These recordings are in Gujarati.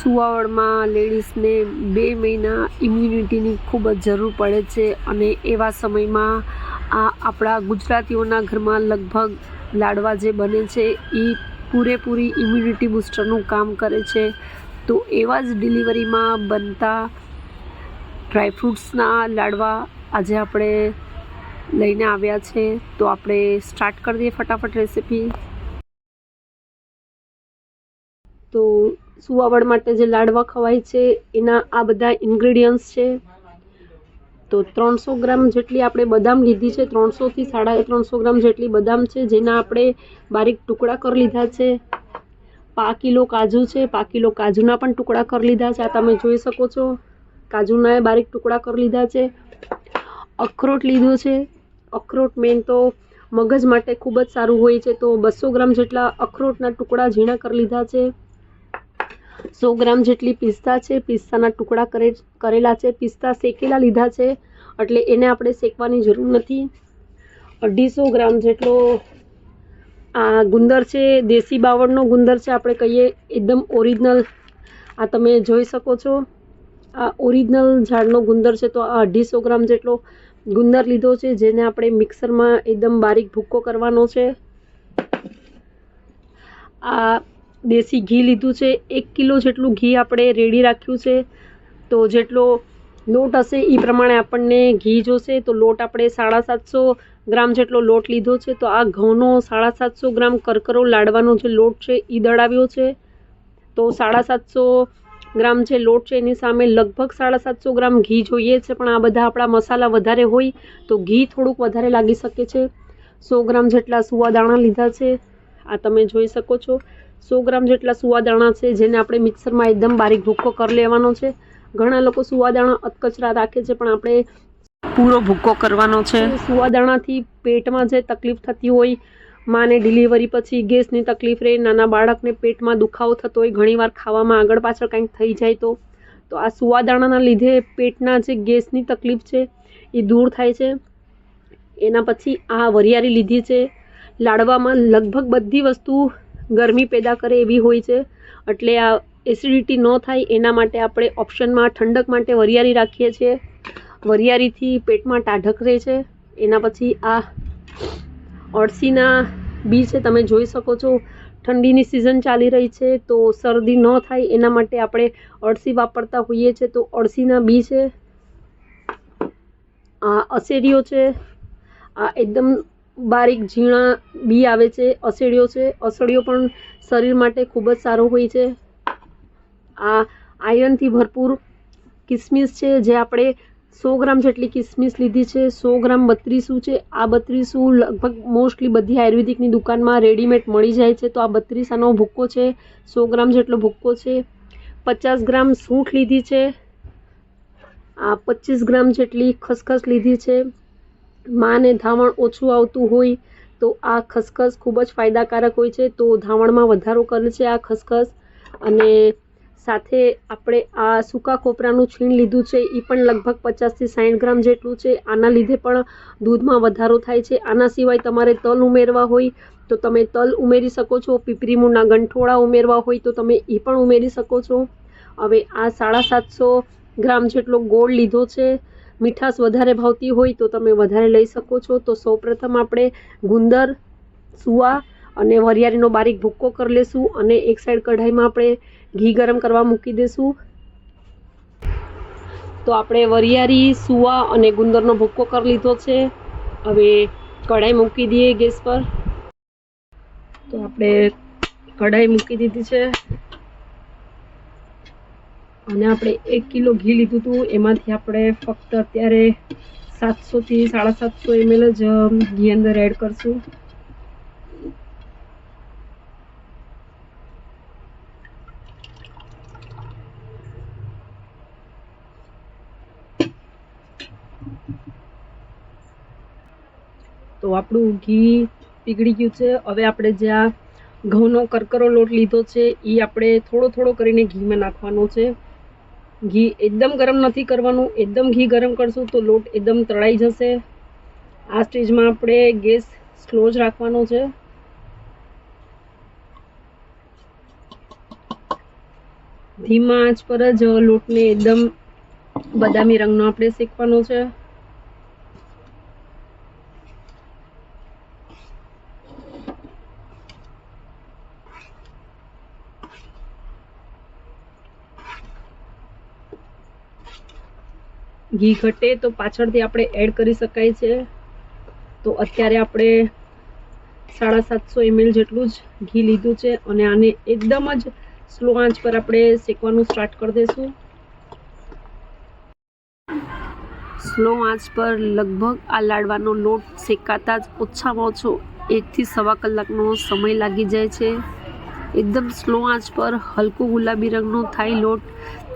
સુવાવડમાં લેડીઝને બે મહિના ઇમ્યુનિટીની ખૂબ જ જરૂર પડે છે અને એવા સમયમાં આ આપણા ગુજરાતીઓના ઘરમાં લગભગ લાડવા જે બને છે એ પૂરેપૂરી ઇમ્યુનિટી બૂસ્ટરનું કામ કરે છે. તો એવા જ ડિલિવરીમાં બનતા ડ્રાયફ્રૂટ્સના લાડવા આજે આપણે લઈને આવ્યા છે. તો આપણે સ્ટાર્ટ કરી દઈએ ફટાફટ રેસીપી તો સુવાવડ માટે જે લાડવા ખવાય છે, એના આ બધા ઇન્ગ્રેડિયન્ટ્સ છે. તો ત્રણસો ગ્રામ જેટલી આપણે બદામ લીધી છે, ત્રણસોથી સાડા ત્રણસો ગ્રામ જેટલી બદામ છે, જેના આપણે બારીક ટુકડા કરી લીધા છે. પા કિલો કાજુ છે, પા કિલો કાજુના પણ ટુકડા કરી લીધા છે, આ તમે જોઈ શકો છો. કાજુના બારીક ટુકડા કરી લીધા છે. અખરોટ લીધો છે. અખરોટ મેન તો મગજ માટે ખૂબ જ સારું હોય છે, તો બસો ગ્રામ જેટલા અખરોટના ટુકડા ઝીણા કરી લીધા છે. સો ગ્રામ જેટલી પિસ્તા છે, પિસ્તાના ટુકડા કરે, કરેલા છે, પિસ્તા શેકેલા લીધા છે, એટલે એને આપણે શેકવાની જરૂર નથી. અઢીસો ગ્રામ જેટલો આ ગુંદર છે, દેશી બાવળનો ગુંદર છે, આપણે કહીએ એકદમ ઓરિજિનલ. આ તમે જોઈ શકો છો, આ ઓરિજિનલ ઝાડનો ગુંદર છે, તો આ અઢીસો ગ્રામ જેટલો ગુંદર લીધો છે, જેને આપણે મિક્સરમાં એકદમ બારીક ભૂક્કો કરવાનો છે. આ દેશી ઘી લીધું છે. એક કિલો જેટલું ઘી આપણે રેડી રાખ્યું છે. તો જેટલો લોટ હશે એ પ્રમાણે આપણને ઘી જોશે. તો લોટ આપણે સાડા સાતસો ગ્રામ જેટલો લોટ લીધો છે. તો આ ઘઉંનો સાડા સાતસો ગ્રામ કરકરો લાડવાનો જે લોટ છે એ દળાવ્યો છે. તો સાડા સાતસો ગ્રામ જે લોટ છે એની સામે લગભગ સાડા સાતસો ગ્રામ ઘી જોઈએ છે. પણ આ બધા આપણા મસાલા વધારે હોય તો ઘી થોડુંક વધારે લાગી શકે છે. સો ગ્રામ જેટલા સુવાદાણા લીધા છે. આ તમે જોઈ શકો છો. સો ગ્રામ જેટલા સુવાદાણા છે જેને આપણે મિક્સરમાં એકદમ બારીક ભૂક્કો કરી લેવાનો છે. ઘણા લોકો સુવાદાણા અતકચરા રાખે છે પણ આપણે પૂરો ભૂક્કો કરવાનો છે. સુવાદાણાથી પેટમાં જે તકલીફ થતી હોય માને ડિલિવરી પછી ગેસની તકલીફ રહે નાના બાળકને પેટમાં દુખાવો થતો હોય ઘણીવાર ખાવામાં આગળ પાછળ કંઈક થઈ જાય તો. તો આ સુવાદાણાના લીધે પેટના જે ગેસની તકલીફ છે એ દૂર થાય છે. એના પછી આ વરિયાળી લીધી છે. લાડવામાં લગભગ બધી વસ્તુ ગરમી પેદા કરે એવી હોય છે. એટલે આ એસિડિટી ન થાય એના માટે આપણે ઓપ્શનમાં ઠંડક માટે વરિયાળી રાખીએ છીએ. વરિયાળીથી પેટમાં ટાઢક રહે છે. એના પછી આ અળસીના બી છે, તમે જોઈ શકો છો. ઠંડીની સિઝન ચાલી રહી છે તો શરદી ન થાય એના માટે આપણે અળસી વાપરતા હોઈએ છીએ. તો અળસીના બી છે. આ અસેરીઓ છે. આ એકદમ બારીક ઝીણા બી આવે છે અસેડીઓ છે. અસડીઓ પણ શરીર માટે ખૂબ જ સારો હોય છે. આ આયર્નથી ભરપૂર કિસમિસ છે, જે આપણે સો ગ્રામ જેટલી કિસમિસ લીધી છે, સો ગ્રામ બત્રીસું છે. આ બત્રીસું લગભગ મોસ્ટલી બધી આયુર્વેદિકની દુકાનમાં રેડીમેડ મળી જાય છે. તો આ બત્રીસાનો ભૂક્કો છે, સો ગ્રામ જેટલો ભૂક્કો છે. પચાસ ગ્રામ સૂંઠ લીધી છે. આ પચીસ ગ્રામ જેટલી ખસખસ લીધી છે. માને ધાવણ ઓછું આવતું હોય તો આ ખસખસ ખૂબ જ ફાયદાકારક હોય છે. તો ધાવણમાં વધારો કરે છે આ ખસખસ. અને સાથે આપણે આ સૂકા ખોપરાનું છીણ લીધું છે એ પણ લગભગ પચાસથી સાઠ ગ્રામ જેટલું છે. આના લીધે પણ દૂધમાં વધારો થાય છે. આના સિવાય તમારે તલ ઉમેરવા હોય તો તમે તલ ઉમેરી શકો છો. પીપરીમૂળના ગંઠોળા ઉમેરવા હોય તો તમે એ પણ ઉમેરી શકો છો. હવે આ સાડા સાતસો ગ્રામ જેટલો ગોળ લીધો છે. મીઠાશ વધારે ભાવતી હોય તો તમે વધારે લઈ શકો છો. તો સૌપ્રથમ આપણે ગુંદર સુવા અને વરિયાળીનો બારીક ભૂક્કો કરી લેશું અને એક સાઈડ કઢાઈમાં આપણે ઘી ગરમ કરવા મૂકી દઈશું તો આપણે વરિયાળી સુવા અને ગુંદરનો ભૂક્કો કરી લીધો છે. હવે કઢાઈ મૂકી દઈએ ગેસ પર. તો આપણે કઢાઈ મૂકી દીધી છે. અને આપણે એક કિલો ઘી લીધું હતું. એમાંથી આપણે ફક્ત અત્યારે સાતસોથી સાડા સાતસો એમએલ જ ઘી અંદર એડ કરશું. તો આપણું ઘી પીગળી ગયું છે. હવે આપણે જે આ ઘઉંનો કરકરો લોટ લીધો છે એ આપણે થોડો થોડો કરીને ઘીમાં નાખવાનો છે. ઘી એકદમ ગરમ નથી કરવાનું, એકદમ ઘી ગરમ કરશું તો લોટ એકદમ તળાઈ જશે. આ સ્ટેજમાં આપણે ગેસ સ્લો જ રાખવાનો છે. ધીમા આંચ પર જ લોટને એકદમ બદામી રંગનો આપણે શેકવાનો છે. ઘી ઘટે તો પાછળથી આપણે એડ કરી શકાય છે. તો અત્યારે આપણે સાડા સાતસો એમએલ જેટલું જ ઘી લીધું છે અને આને એકદમ જ સ્લો આંચ પર આપણે શેકવાનું સ્ટાર્ટ કરી દઈશું. સ્લો આંચ પર લગભગ આ લાડવાનો લોટ શેકાતા જ ઓછામાં ઓછો એકથી સવા કલાકનો સમય લાગી જાય છે. એકદમ સ્લો આંચ પર હલકો ગુલાબી રંગનો થાય લોટ.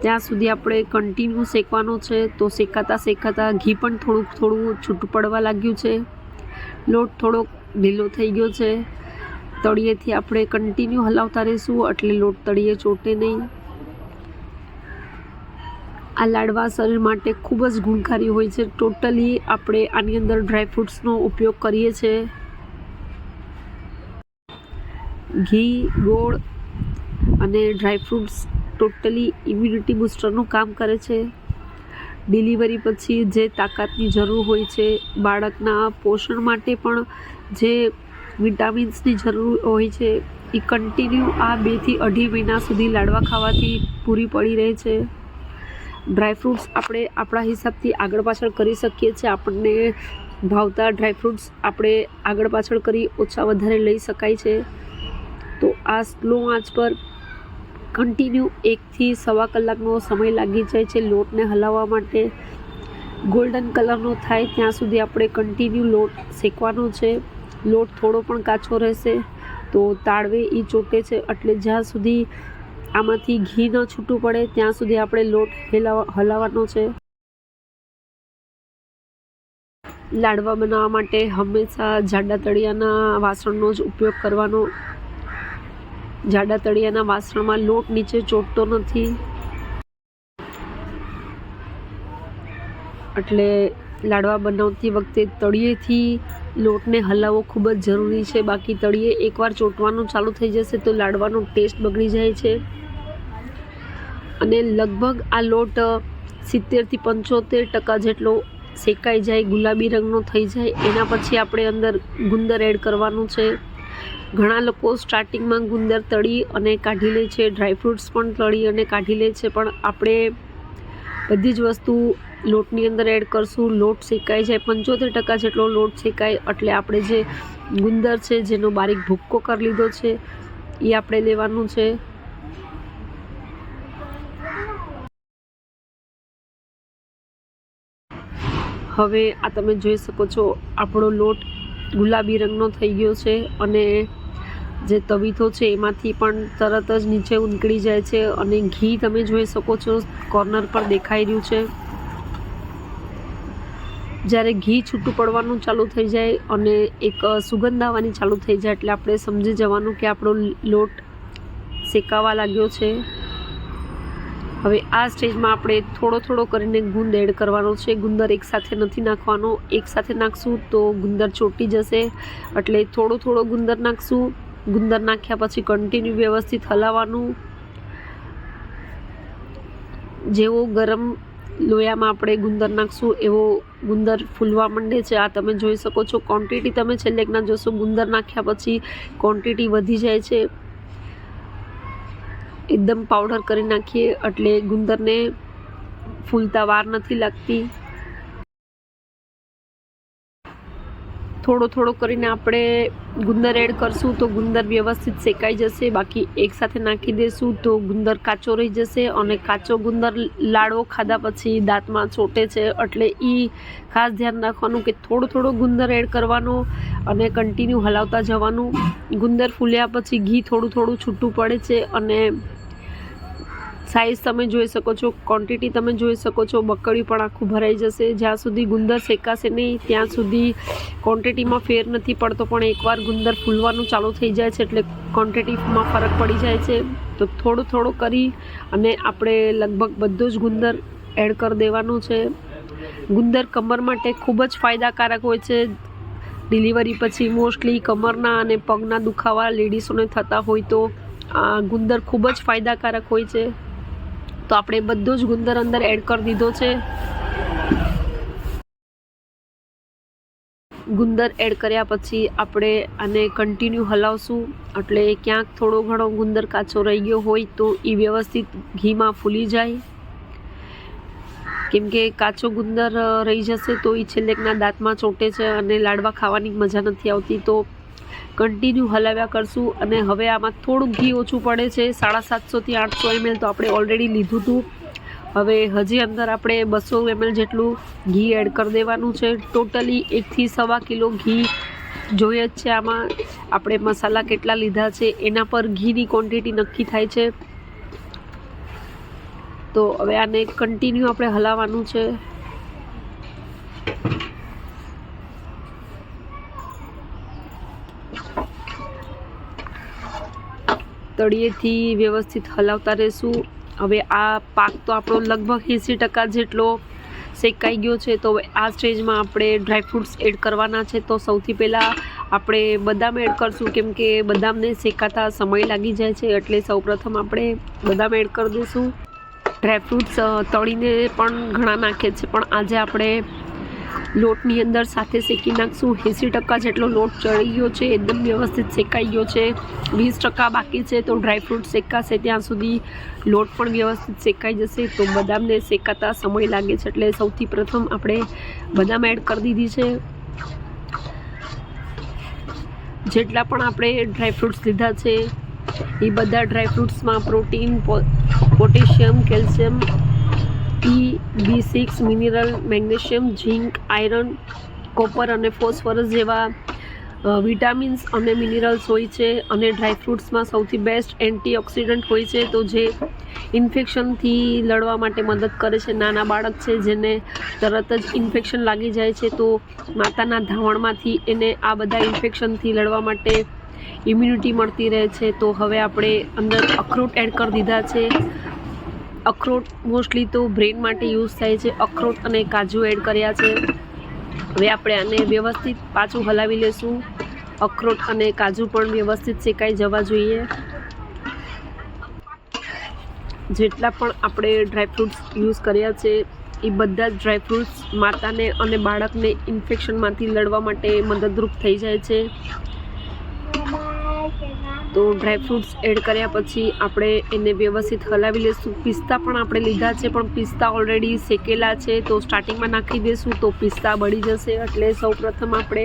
ત્યાં સુધી આપણે કન્ટિન્યુ શેકવાનો છે. તો શેકાતા શેકાતા ઘી પણ થોડુંક થોડું છૂટું પડવા લાગ્યું છે. લોટ થોડોક ઢીલો થઈ ગયો છે. તળિયેથી આપણે કન્ટિન્યુ હલાવતા રહીશું એટલે લોટ તળિયે ચોટે નહીં. આ લાડવા શરીર માટે ખૂબ જ ગુણકારી હોય છે. ટોટલી આપણે આની અંદર ડ્રાયફ્રૂટ્સનો ઉપયોગ કરીએ છીએ. ઘી, ગોળ અને ડ્રાયફ્રૂટ્સ ટોટલી ઇમ્યુનિટી બૂસ્ટરનું કામ કરે છે. ડિલિવરી પછી જે તાકાતની જરૂર હોય છે, બાળકના પોષણ માટે પણ જે વિટામિન્સની જરૂર હોય છે, એ કન્ટિન્યુ આ બેથી અઢી મહિના સુધી લાડવા ખાવાથી પૂરી પડી રહે છે. ડ્રાયફ્રૂટ્સ આપણે આપણા હિસાબથી આગળ પાછળ કરી શકીએ છીએ. આપણને ભાવતા ડ્રાયફ્રૂટ્સ આપણે આગળ પાછળ કરી ઓછા વધારે લઈ શકાય છે. તો આ સ્લો આંચ પર કન્ટિન્યુ એકથી સવા કલાકનો સમય લાગી જાય છે લોટને હલાવવા માટે. ગોલ્ડન કલરનો થાય ત્યાં સુધી આપણે કન્ટિન્યુ લોટ શેકવાનો છે. લોટ થોડો પણ કાચો રહેશે તો તાળવે એ ચોટે છે એટલે જ્યાં સુધી આમાંથી ઘી ન છૂટું પડે ત્યાં સુધી આપણે લોટ હેલાવા, હલાવવાનો છે. લાડવા બનાવવા માટે હંમેશા જાડા તળિયાના વાસણનો જ ઉપયોગ કરવાનો જાડા તળિયાના વાસણમાં લોટ નીચે ચોટતો નથી. એટલે લાડવા બનાવતી વખતે તળિયેથી લોટને હલાવવો ખૂબ જ જરૂરી છે. બાકી તળિયે એકવાર ચોટવાનું ચાલુ થઈ જશે તો લાડવાનો ટેસ્ટ બગડી જાય છે. અને લગભગ આ લોટ સિત્તેરથી પંચોતેર ટકા જેટલો શેકાઈ જાય, ગુલાબી રંગનો થઈ જાય. એના પછી આપણે અંદર ગુંદર એડ કરવાનું છે. ઘણા લોકો સ્ટાર્ટિંગમાં ગુંદર તળી અને કાઢી લે છે ડ્રાયફ્રૂટ્સ પણ તળી અને કાઢી લે છે, પણ આપણે બધી જ વસ્તુ લોટની અંદર એડ કરશું. લોટ શેકાઈ જાય પંચોતેર ટકા જેટલો લોટ શેકાય, એટલે આપણે જે ગુંદર છે, જેનો બારીક ભૂક્કો કરી લીધો છે, એ આપણે લેવાનું છે. હવે આ તમે જોઈ શકો છો, આપણો લોટ ગુલાબી રંગનો થઈ ગયો છે અને જે તવીથો છે, એમાંથી પણ તરત જ નીચે ઉનકળી જાય છે અને ઘી તમે જોઈ શકો છો, કોર્નર પર દેખાઈ રહ્યું છે. જ્યારે ઘી છૂટું પડવાનું ચાલુ થઈ જાય અને એક સુગંધ આવવાની ચાલુ થઈ જાય, એટલે આપણે સમજી જવાનું કે આપણો લોટ શેકાવા લાગ્યો છે. હવે આ સ્ટેજમાં આપણે થોડો થોડો કરીને ગુંદ એડ કરવાનો છે. ગુંદર એકસાથે નથી નાખવાનો. એકસાથે નાખશું તો ગુંદર ચોટી જશે. એટલે થોડો થોડો ગુંદર નાખશું. ગુંદર નાખ્યા પછી કન્ટિન્યુ વ્યવસ્થિત હલાવવાનું. જેવો ગરમ લોયામાં આપણે ગુંદર નાખશું, એવો ગુંદર ફૂલવા માંડે છે. આ તમે જોઈ શકો છો ક્વોન્ટિટી તમે છેલ્લેકના જોશો, ગુંદર નાખ્યા પછી ક્વોન્ટિટી વધી જાય છે. એકદમ પાવડર કરી નાખીએ, એટલે ગુંદરને ફૂલતા વાર નથી લાગતી. થોડો થોડો કરીને આપણે ગુંદર એડ કરશું તો ગુંદર વ્યવસ્થિત શેકાઈ જશે. બાકી એકસાથે નાખી દેશું તો ગુંદર કાચો રહી જશે અને કાચો ગુંદર લાડવો ખાધા પછી દાંતમાં ચોટે છે. એટલે એ ખાસ ધ્યાન રાખવાનું કે થોડો થોડો ગુંદર એડ કરવાનો અને કન્ટિન્યુ હલાવતા જવાનું. ગુંદર ફૂલ્યા પછી ઘી થોડું થોડું છૂટું પડે છે અને સાઇઝ તમે જોઈ શકો છો ક્વોન્ટિટી તમે જોઈ શકો છો બકડી પણ આખું ભરાઈ જશે. જ્યાં સુધી ગુંદર શેકાશે નહીં, ત્યાં સુધી ક્વોન્ટિટીમાં ફેર નથી પડતો, પણ એકવાર ગુંદર ફૂલવાનું ચાલુ થઈ જાય છે એટલે ક્વોન્ટિટીમાં ફરક પડી જાય છે. તો થોડું થોડું કરી અને આપણે લગભગ બધું જ ગુંદર એડ કરી દેવાનું છે. ગુંદર કમર માટે ખૂબ જ ફાયદાકારક હોય છે. ડિલિવરી પછી મોસ્ટલી કમરના અને પગના દુખાવા લેડીઝોને થતા હોય તો આ ગુંદર ખૂબ જ ફાયદાકારક હોય છે. તો આપણે બધો જ ગુંદર અંદર એડ કરી દીધો છે. ગુંદર એડ કર્યા પછી આપણે આને કન્ટિન્યુ હલાવશું. એટલે ક્યાંક થોડો ઘણો ગુંદર કાચો રહી ગયો હોય તો એ વ્યવસ્થિત ઘીમાં ફૂલી જાય. કેમ કે કાચો ગુંદર રહી જશે તો એ છેલ્લેકના દાંતમાં ચોંટે છે અને લાડવા ખાવાની મજા નથી આવતી. તો કન્ટિન્યુ હલાવ્યા કરશું અને હવે આમાં થોડુંક ઘી ઓછું પડે છે. સાડા સાતસોથી આઠસો એમએલ તો આપણે ઓલરેડી લીધું હતું. હવે હજી અંદર આપણે બસો એમએલ જેટલું ઘી એડ કરી દેવાનું છે. ટોટલી એકથી સવા કિલો ઘી જોઈએ જ છે આમાં. આપણે મસાલા કેટલા લીધા છે, એના પર ઘીની ક્વોન્ટિટી નક્કી થાય છે. તો હવે આને કન્ટિન્યુ આપણે હલાવવાનું છે. તળિયેથી વ્યવસ્થિત હલાવતા રહેશું. હવે આ પાક તો આપણો લગભગ એંસી ટકા જેટલો શેકાઈ ગયો છે, તો હવે આ સ્ટેજમાં આપણે ડ્રાયફ્રૂટ્સ એડ કરવાના છે. તો સૌથી પહેલાં આપણે બદામ એડ કરશું, કેમ કે બદામને શેકાતા સમય લાગી જાય છે, એટલે સૌપ્રથમ આપણે બદામ એડ કરી દઈશું. ડ્રાયફ્રૂટ્સ તળીને પણ ઘણા નાખે છે, પણ આજે આપણે લોટની અંદર સાથે શેકી નાખશું. એંસી ટકા જેટલો લોટ ચડી ગયો છે, એકદમ વ્યવસ્થિત શેકાઈ ગયો છે. વીસ ટકા બાકી છે, તો ડ્રાયફ્રૂટ શેકાશે ત્યાં સુધી. લોટ પણ વ્યવસ્થિત શેકાઈ જશે, તો બદામને શેકાતા સમય લાગે છે. એટલે સૌથી પ્રથમ આપણે બદામ એડ કરી દીધી છે. જેટલા પણ આપણે ડ્રાયફ્રૂટ્સ લીધા છે, એ બધા ડ્રાયફ્રૂટ્સમાં protein potassium, calcium E B six mineral magnesium zinc iron copper અને ફોસ્ફરસ જેવા વિટામિન્સ અને મિનરલ્સ હોય છે અને ડ્રાયફ્રૂટ્સમાં સૌથી બેસ્ટ એન્ટીઓક્સિડન્ટ હોય છે તો જે ઇન્ફેક્શનથી લડવા માટે મદદ કરે છે. નાના બાળક છે જેને તરત જ ઇન્ફેક્શન લાગી જાય છે તો માતાના ધાવણમાંથી એને આ બધા ઇન્ફેક્શનથી લડવા માટે ઇમ્યુનિટી મળતી રહે છે. તો હવે આપણે અંદર અખરોટ એડ કરી દીધા છે. અખરોટ મોસ્ટલી તો બ્રેન માટે યુઝ થાય છે. અખરોટ અને કાજુ એડ કર્યા છે. હવે આપણે આને વ્યવસ્થિત પાછું હલાવી લેશું. અખરોટ અને કાજુ પણ વ્યવસ્થિત શેકાઈ જવા જોઈએ. જેટલા પણ આપણે ડ્રાયફ્રૂટ્સ યુઝ કર્યા છે, એ બધા જ ડ્રાયફ્રૂટ્સ માતાને અને બાળકને ઇન્ફેક્શનમાંથી લડવા માટે મદદરૂપ થઈ જાય છે. તો ડ્રાયફ્રૂટ્સ એડ કર્યા પછી આપણે એને વ્યવસ્થિત હલાવી લઈશું પિસ્તા પણ આપણે લીધા છે, પણ પિસ્તા ઓલરેડી શેકેલા છે. તો સ્ટાર્ટિંગમાં નાખી દઈશું તો પિસ્તા બળી જશે. એટલે સૌપ્રથમ આપણે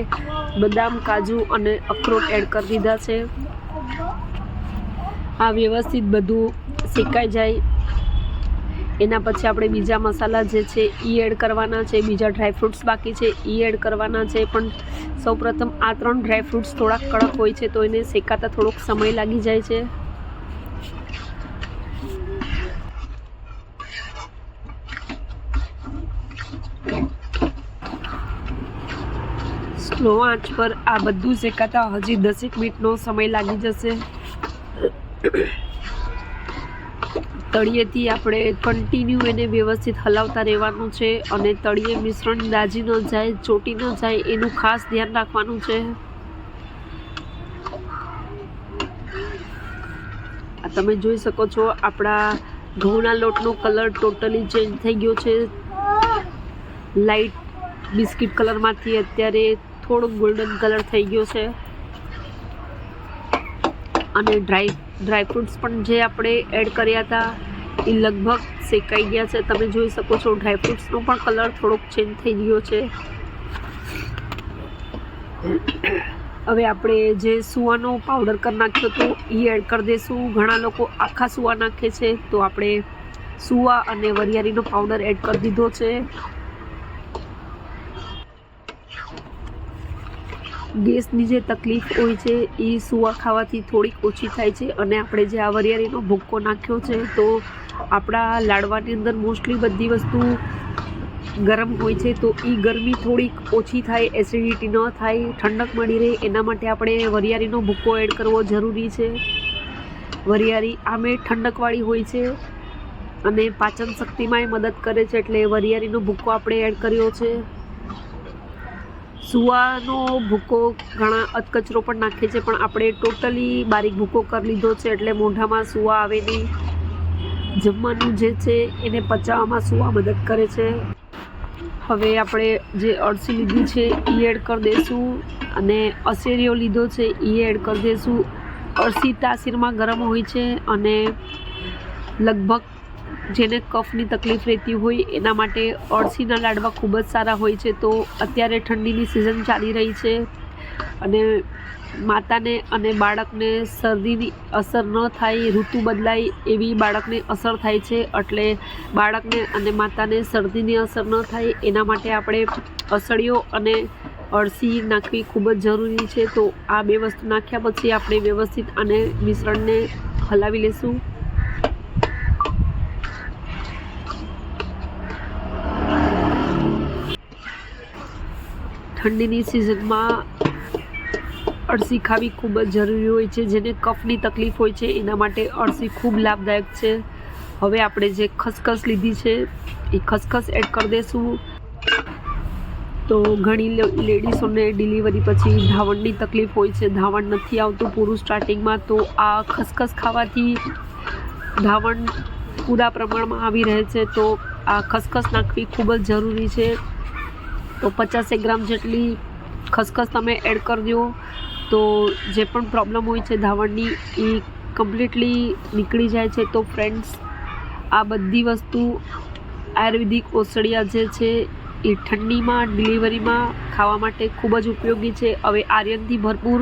બદામ, કાજુ અને અખરોટ એડ કરી દીધા છે. આ વ્યવસ્થિત બધું શેકાઈ જાય. એના પછી આપણે બીજા મસાલા જે છે એ એડ કરવાના છે, બીજા ડ્રાયફ્રૂટ્સ બાકી છે એ એડ કરવાના છે. પણ સૌપ્રથમ આ ત્રણ ડ્રાયફ્રૂટ્સ થોડાક કડક હોય છે તો એને શેકાતા થોડોક સમય લાગી જાય છે. સ્લો આંચ પર આ બધું શેકાતા હજી દસેક મિનિટનો સમય લાગી જશે. તળિયેથી આપણે કન્ટિન્યુ એને વ્યવસ્થિત હલાવતા રહેવાનું છે અને તળિયે મિશ્રણ દાજી ન જાય, ચોટી ન જાય એનું ખાસ ધ્યાન રાખવાનું છે. આ તમે જોઈ શકો છો આપણા ઘઉંના લોટનો કલર ટોટલી ચેન્જ થઈ ગયો છે. લાઈટ બિસ્કિટ કલરમાંથી અત્યારે થોડો ગોલ્ડન કલર થઈ ગયો છે. અને ડ્રાય ડ્રાયફ્રૂટ્સ પણ જે આપણે એડ કર્યા હતા, એ લગભગ શેકાઈ ગયા છે. તમે જોઈ શકો છો ડ્રાયફ્રૂટ્સનો પણ કલર થોડોક ચેન્જ થઈ ગયો છે. હવે આપણે જે સુવાનો પાવડર કરી નાખ્યો હતો એ એડ કરી દઈશું ઘણા લોકો આખા સુવા નાખે છે, તો આપણે સુવા અને વરિયાળીનો પાવડર એડ કરી દીધો છે. ગેસની જે તકલીફ હોય છે, એ સુવા ખાવાથી થોડીક ઓછી થાય છે અને આપણે જે આ વરિયાળીનો ભૂક્કો નાખ્યો છે, તો આપણા લાડવાની અંદર મોસ્ટલી બધી વસ્તુ ગરમ હોય છે, તો એ ગરમી થોડીક ઓછી થાય એસિડિટી ન થાય, ઠંડક મળી રહે, એના માટે આપણે વરિયાળીનો ભૂક્કો એડ કરવો જરૂરી છે. વરિયાળી આમે ઠંડકવાળી હોય છે અને પાચન શક્તિમાં એ મદદ કરે છે, એટલે વરિયાળીનો ભૂક્કો આપણે એડ કર્યો છે. સુવાનો ભૂકો ઘણા અધકચરો પણ નાખે છે, પણ આપણે ટોટલી બારીક ભૂકો કરી લીધો છે, એટલે મોઢામાં સુવા આવે નહીં. જમવાનું જે છે એને પચાવવામાં સુવા મદદ કરે છે. હવે આપણે જે અળસી લીધી છે એ એડ કરી દઈશું અને અસેરીઓ લીધો છે એ એડ કરી દઈશું અળસી તાસીરમાં ગરમ હોય છે અને લગભગ જેને કફની તકલીફ રહેતી હોય, એના માટે અળસીના લાડવા ખૂબ જ સારા હોય છે. તો અત્યારે ઠંડીની સિઝન ચાલી રહી છે અને માતાને અને બાળકને શરદીની અસર ન થાય, ઋતુ બદલાય એવી બાળકને અસર થાય છે. એટલે બાળકને અને માતાને શરદીની અસર ન થાય, એના માટે આપણે અસળીઓ અને અળસી નાખવી ખૂબ જ જરૂરી છે. તો આ બે વસ્તુ નાખ્યા પછી આપણે વ્યવસ્થિત અને મિશ્રણને હલાવી લેશું. ઠંડીની સિઝનમાં અળસી ખાવી ખૂબ જ જરૂરી હોય છે, જેને કફની તકલીફ હોય છે, એના માટે અળસી ખૂબ લાભદાયક છે. હવે આપણે જે ખસખસ લીધી છે, એ ખસખસ એડ કરી દઈશું તો ઘણી લેડીઝોને ડિલિવરી પછી ધાવણની તકલીફ હોય છે, ધાવણ નથી આવતું પૂરું સ્ટાર્ટિંગમાં, તો આ ખસખસ ખાવાથી ધાવણ પૂરા પ્રમાણમાં આવી રહે છે, તો આ ખસખસ નાખવી ખૂબ જ જરૂરી છે. તો પચાસેક ગ્રામ જેટલી ખસખસ તમે એડ કરી દો. તો જે પણ પ્રોબ્લેમ હોય છે ધાવણની, એ કમ્પ્લીટલી નીકળી જાય છે. તો ફ્રેન્ડ્સ આ બધી વસ્તુ આયુર્વેદિક ઓસડિયા જે છે, એ ઠંડીમાં ડિલિવરીમાં ખાવા માટે ખૂબ જ ઉપયોગી છે. હવે આર્યનથી ભરપૂર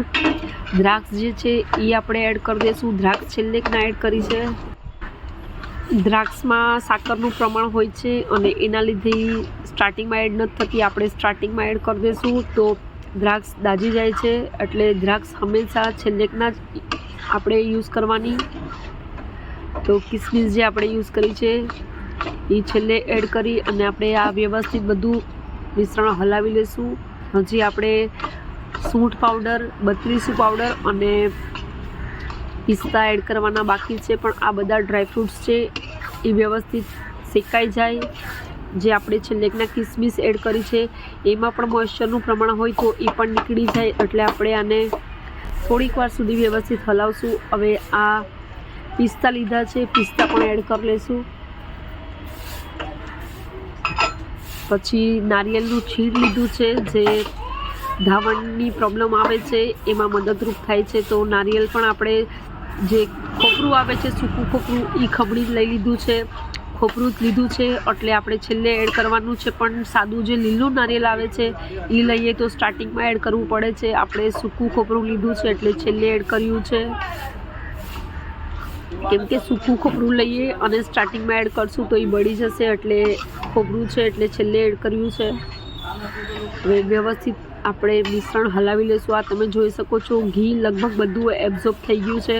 દ્રાક્ષ જે છે, એ આપણે એડ કરી દઈશું. દ્રાક્ષ છેલ્લે ના એડ કરી છે. દ્રાક્ષમાં સાકરનું પ્રમાણ હોય છે અને એના લીધે સ્ટાર્ટિંગમાં એડ નથી થતી. આપણે સ્ટાર્ટિંગમાં એડ કરી દઈશું તો દ્રાક્ષ દાજી જાય છે. એટલે દ્રાક્ષ હંમેશા છેલ્લેકના જ આપણે યુઝ કરવાની. તો કિસમિસ જે આપણે યુઝ કરી છે, એ છેલ્લે એડ કરી અને આપણે આ વ્યવસ્થિત બધું મિશ્રણ હલાવી લઈશું હજી આપણે સૂંઠ પાવડર બત્રીસું પાવડર અને પિસ્તા એડ કરવાના બાકી છે, પણ આ બધા ડ્રાયફ્રૂટ્સ છે, એ વ્યવસ્થિત શેકાઈ જાય. જે આપણે છેલ્લેકના કિસમિસ એડ કરી છે, એમાં પણ મોઇશ્ચરનું પ્રમાણ હોય તો એ પણ નીકળી જાય, એટલે આપણે આને થોડીક વાર સુધી વ્યવસ્થિત હલાવશું. હવે આ પિસ્તા લીધા છે, પિસ્તા પણ એડ કરી લઈશું પછી નારિયેળનું છીણ લીધું છે, જે ધાવણની પ્રોબ્લેમ આવે છે, એમાં મદદરૂપ થાય છે, તો નારિયેળ પણ આપણે જે ખોપરું આવે છે, સૂકું ખોપરું એ ખમણી લઈ લીધું છે. ખોપરું જ લીધું છે, એટલે આપણે છેલ્લે એડ કરવાનું છે, પણ સાદું જે લીલું નારિયેલ આવે છે એ લઈએ તો સ્ટાર્ટિંગમાં એડ કરવું પડે છે. આપણે સૂકું ખોપરું લીધું છે, એટલે છેલ્લે એડ કર્યું છે. કેમ કે સૂકું ખોપરું લઈએ અને સ્ટાર્ટિંગમાં એડ કરશું તો એ બળી જશે, એટલે ખોપરું છે, એટલે છેલ્લે એડ કર્યું છે. હવે વ્યવસ્થિત આપણે મિશ્રણ હલાવી લઈશું આ તમે જોઈ શકો છો, ઘી લગભગ બધું એબ્ઝોર્બ થઈ ગયું છે.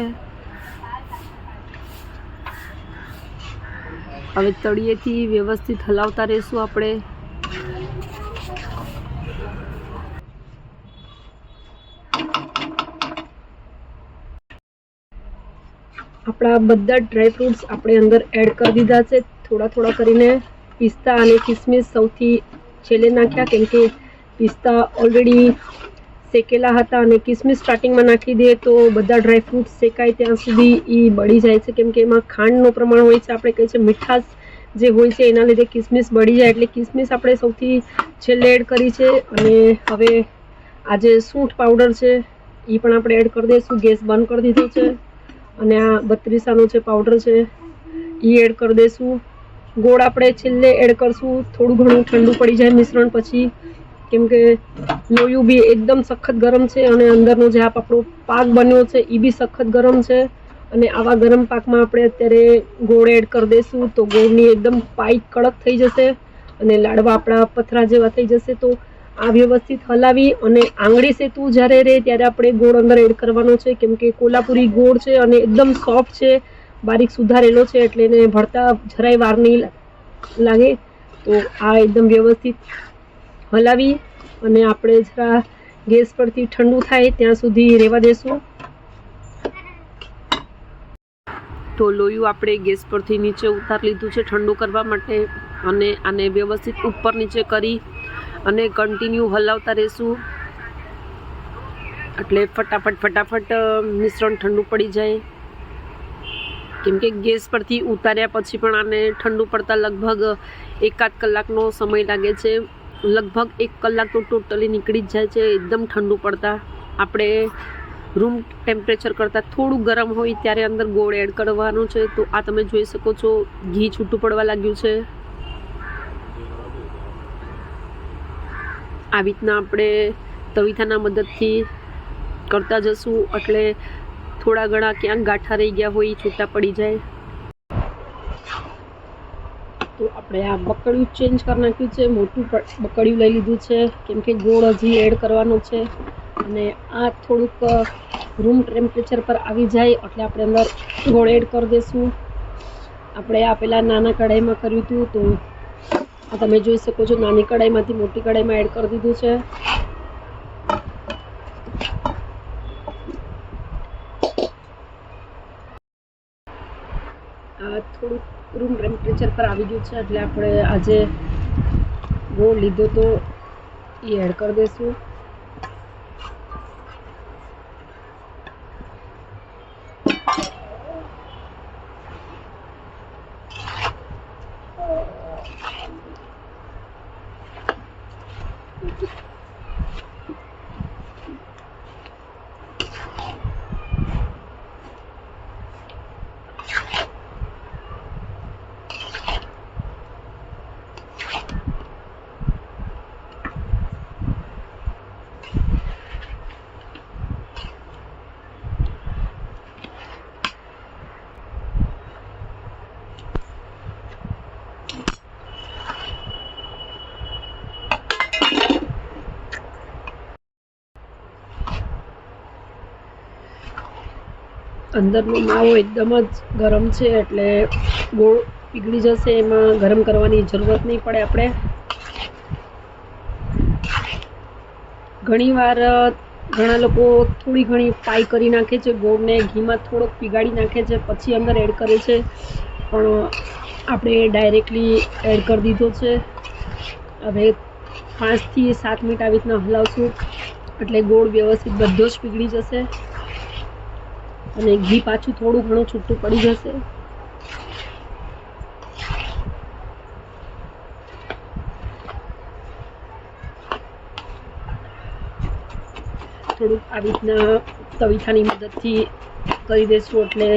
હવે તળિયેથી વ્યવસ્થિત હલાવતા રહીશું આપણે. આપણા બધા ડ્રાય ફ્રૂટ્સ આપણે અંદર એડ કરી દીધા છે. થોડા થોડા કરીને પિસ્તા અને કિસમિસ સૌથી છેલ્લે નાખ્યા કેમ કે પિસ્તા ઓલરેડી શેકેલા હતા અને કિસમિસ સ્ટાર્ટિંગમાં નાખી દઈએ તો બધા ડ્રાય ફ્રૂટ શેકાય ત્યાં સુધી એ બળી જાય છે. કેમ કે એમાં ખાંડનું પ્રમાણ હોય છે, આપણે કહીએ છીએ મીઠાશ જે હોય છે, એના લીધે કિસમિસ બળી જાય. એટલે કિસમિસ આપણે સૌથી છેલ્લે એડ કરી છે અને હવે આ જે સૂંઠ પાવડર છે એ પણ આપણે એડ કરી દઈશું. ગેસ બંધ કરી દીધો છે અને આ બત્રીસાનો જે પાવડર છે એ એડ કરી દઈશું. ગોળ આપણે છેલ્લે એડ કરશું. થોડું ઘણું ઠંડુ પડી જાય મિશ્રણ પછી. કેમ કે લોયું બી એકદમ સખત ગરમ છે અને અંદરનો જે આપ આપણો પાક બન્યો છે એ બી સખત ગરમ છે. અને આવા ગરમ પાકમાં આપણે અત્યારે ગોળ એડ કરી દઈશું તો ગોળની એકદમ પાઈક કડક થઈ જશે અને લાડવા આપણા પથરા જેવા થઈ જશે તો આ વ્યવસ્થિત હલાવી અને આંગળી સેતું જ્યારે રહે ત્યારે આપણે ગોળ અંદર એડ કરવાનો છે. કેમ કે કોલ્હાપુરી ગોળ છે અને એકદમ સોફ્ટ છે, બારીક સુધારેલો છે એટલે એને ભરતા જરાય વાર નહીં લાગે. તો આ એકદમ વ્યવસ્થિત હલાવી અને આપણે જરા ગેસ પરથી ઠંડુ થાય ત્યાં સુધી રહેવા દેશું. તો લોયું આપણે ગેસ પરથી નીચે ઉતાર લીધું છે ઠંડુ કરવા માટે અને આને વ્યવસ્થિત ઉપર નીચે કરી અને કન્ટિન્યુ હલાવતા રહેશું. એટલે ફટાફટ ફટાફટ મિશ્રણ ઠંડુ પડી જાય. કેમ કે ગેસ પરથી ઉતાર્યા પછી પણ આને ઠંડુ પડતા લગભગ એકાદ કલાકનો સમય લાગે છે. લગભગ એક કલાક તો ટોટલી નીકળી જ જાય છે, એકદમ ઠંડુ પડતા. આપણે રૂમ ટેમ્પરેચર કરતાં થોડું ગરમ હોય ત્યારે અંદર ગોળ એડ કરવાનું છે. તો આ તમે જોઈ શકો છો, ઘી છૂટું પડવા લાગ્યું છે. આવી રીતના આપણે તવીથાના મદદથી કરતા જશું. એટલે થોડા ઘણા ક્યાંક ગાંઠા રહી ગયા હોય, છૂટા પડી જાય. તો આપણે આ બકડિયું ચેન્જ કરી નાખ્યું છે. મોટું બકડિયું લઈ લીધું છે. કેમ કે ગોળ હજી એડ કરવાનો છે. અને આ થોડુંક રૂમ ટેમ્પરેચર પર આવી જાય એટલે આપણે અંદર ગોળ એડ કરી દઈશું આપણે આ પહેલાં નાના કઢાઈમાં કર્યું હતું તો આ તમે જોઈ શકો છો નાની કઢાઈમાંથી મોટી કઢાઈમાં એડ કરી દીધું છે. થોડુંક રૂમ ટેમ્પરેચર પર આવી ગયું છે, એટલે આપણે આજે ગોળ લીધો તો એ એડ કરી દઈશું. અંદરનો માવો એકદમ જ ગરમ છે એટલે ગોળ પીગળી જશે, એમાં ગરમ કરવાની જરૂરત નહીં પડે આપણે. ઘણીવાર ઘણા લોકો થોડી ઘણી ફ્રાય કરી નાખે છે, ગોળને ઘીમાં થોડોક પીગાળી નાખે છે, પછી અંદર એડ કરે છે. પણ આપણે ડાયરેક્ટલી એડ કરી દીધો છે. હવે પાંચથી સાત મિનિટ આવી રીતના હલાવશું. એટલે ગોળ વ્યવસ્થિત બધો જ પીગળી જશે. અને ઘી પાછું થોડું ઘણું છૂટું પડી જશે. થોડુંક આવી રીતના તવીથાની મદદથી કરી દેશું, એટલે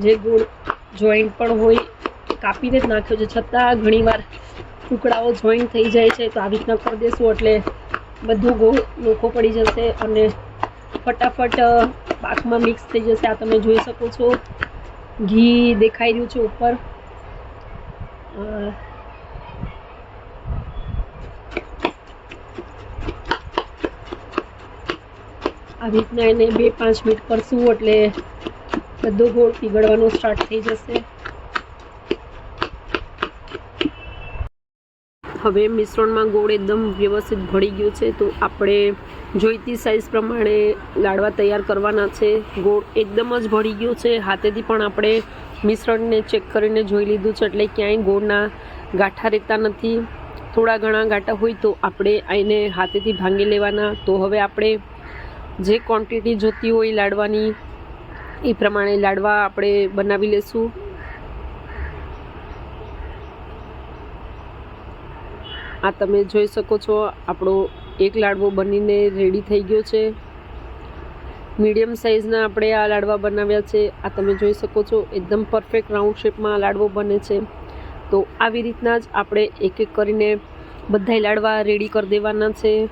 જે ગોળ જોઈન્ટ પણ હોય કાપીને જ નાખ્યો છે. છતાં ઘણીવાર ટુકડાઓ જોઈન્ટ થઈ જાય છે, તો આવી રીતના કરી દેશું, એટલે બધું ગોળ નોખો પડી જશે અને ફટાફટ પાકમાં મિક્સ થઈ જશે, આ તમે જોઈ શકો છો. ઘી દેખાઈ રહ્યું છે ઉપર. આ રીતના એને બે પાંચ મિનિટ કરશું, એટલે બધો ગોળ પીગળવાનો સ્ટાર્ટ થઈ જશે. હવે મિશ્રણમાં ગોળ એકદમ વ્યવસ્થિત ભળી ગયું છે, તો આપણે જોઈતી સાઇઝ પ્રમાણે લાડવા તૈયાર કરવાના છે. ગોળ એકદમ જ ભળી ગયો છે. હાથેથી પણ આપણે મિશ્રણને ચેક કરીને જોઈ લીધું છે. એટલે ક્યાંય ગોળના ગાંઠા રહેતા નથી. થોડા ઘણા ગાંઠા હોય તો આપણે એને હાથેથી ભાંગી લેવાના. તો હવે આપણે જે ક્વોન્ટિટી જોતી હોય લાડવાની, એ પ્રમાણે લાડવા આપણે બનાવી લેશું. આ તમે જોઈ શકો છો આપણો એક લાડવો બનીને રેડી થઈ ગયો છે. મીડિયમ સાઇઝના આપણે આ લાડવા બનાવ્યા છે. આ તમે જોઈ શકો છો, એકદમ પરફેક્ટ રાઉન્ડ શેપમાં આ લાડવો બને છે. તો આવી રીતના જ આપણે એક એક કરીને બધાય લાડવા રેડી કરી દેવાના છે.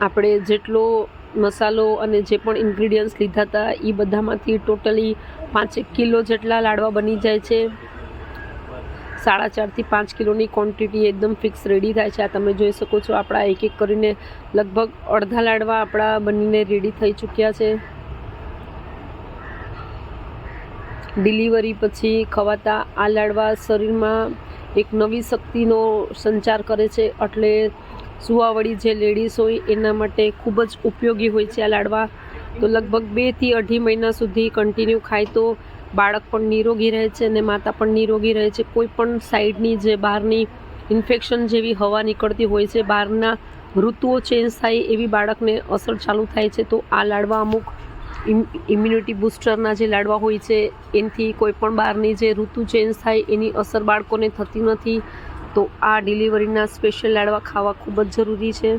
આપણે જેટલો મસાલો અને જે પણ ઇન્ગ્રીડિયન્ટ્સ લીધા હતા એ બધામાંથી ટોટલી પાંચેક કિલો જેટલા લાડવા બની જાય છે. સાડા ચારથી પાંચ કિલોની ક્વોન્ટિટી એકદમ ફિક્સ રેડી થાય છે. આ તમે જોઈ શકો છો, આપણા એક એક કરીને લગભગ અડધા લાડવા આપણા બનીને રેડી થઈ ચૂક્યા છે. ડિલિવરી પછી ખવાતા આ લાડવા શરીરમાં એક નવી શક્તિનો સંચાર કરે છે. એટલે સુવાવડી જે લેડીઝ હોય, એના માટે ખૂબ જ ઉપયોગી હોય છે આ લાડવા. તો લગભગ બેથી અઢી મહિના સુધી કન્ટિન્યુ ખાય તો બાળક પણ નિરોગી રહે છે અને માતા પણ નિરોગી રહે છે. કોઈ પણ સાઈડની જે બહારની ઇન્ફેક્શન જેવી હવા નીકળતી હોય છે, બહારના ઋતુઓ ચેન્જ થાય એવી બાળકને અસર ચાલુ થાય છે, તો આ લાડવા અમુક ઇમ્યુનિટી બૂસ્ટરના જે લાડવા હોય છે, એનાથી કોઈ પણ બહારની જે ઋતુ ચેન્જ થાય એની અસર બાળકોને થતી નથી. તો આ ડિલિવરીના સ્પેશિયલ લાડવા ખાવા ખૂબ જ જરૂરી છે.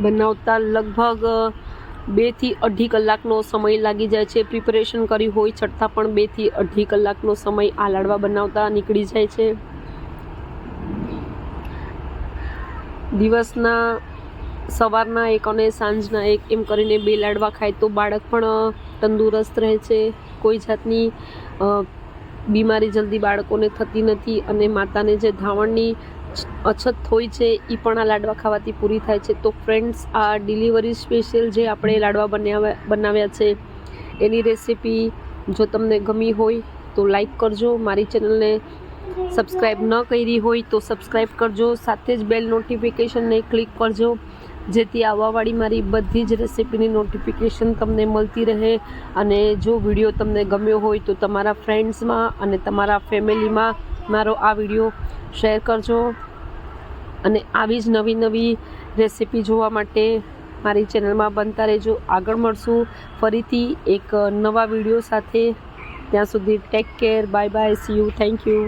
બનાવતા લગભગ બેથી અઢી કલાકનો સમય લાગી જાય છે. પ્રિપરેશન કરી હોય છતાં પણ બેથી અઢી કલાકનો સમય આ લાડવા બનાવતા નીકળી જાય છે. દિવસના, સવારના એક અને સાંજના એક એમ કરીને બે લાડવા ખાય તો બાળક પણ તંદુરસ્ત રહે છે. કોઈ જાતની બીમારી જલ્દી બાળકોને થતી નથી અને માતાને જે ધાવણની અછત હોય છે એ પણ આ લાડવા ખાવાથી પૂરી થાય છે. તો ફ્રેન્ડ્સ આ ડિલિવરી સ્પેશિયલ જે આપણે લાડવા બનાવ્યા બનાવ્યા છે, એની રેસિપી જો તમને ગમી હોય તો લાઈક કરજો. મારી ચેનલને સબસ્ક્રાઈબ ન કરી હોય તો સબસ્ક્રાઈબ કરજો. સાથે જ બેલ નોટિફિકેશનને ક્લિક કરજો. જેથી આવવાવાળી મારી બધી જ રેસિપીની નોટિફિકેશન તમને મળતી રહે અને જો વીડિયો તમને ગમ્યો હોય તો તમારા ફ્રેન્ડ્સમાં અને તમારા ફેમિલીમાં મારો આ વીડિયો શેર કરજો અને આવી જ નવી નવી રેસિપી જોવા માટે મારી ચેનલમાં બનતા રહેજો. આગળ મળશું ફરીથી એક નવા વીડિયો સાથે. ત્યાં સુધી take care bye bye see you thank you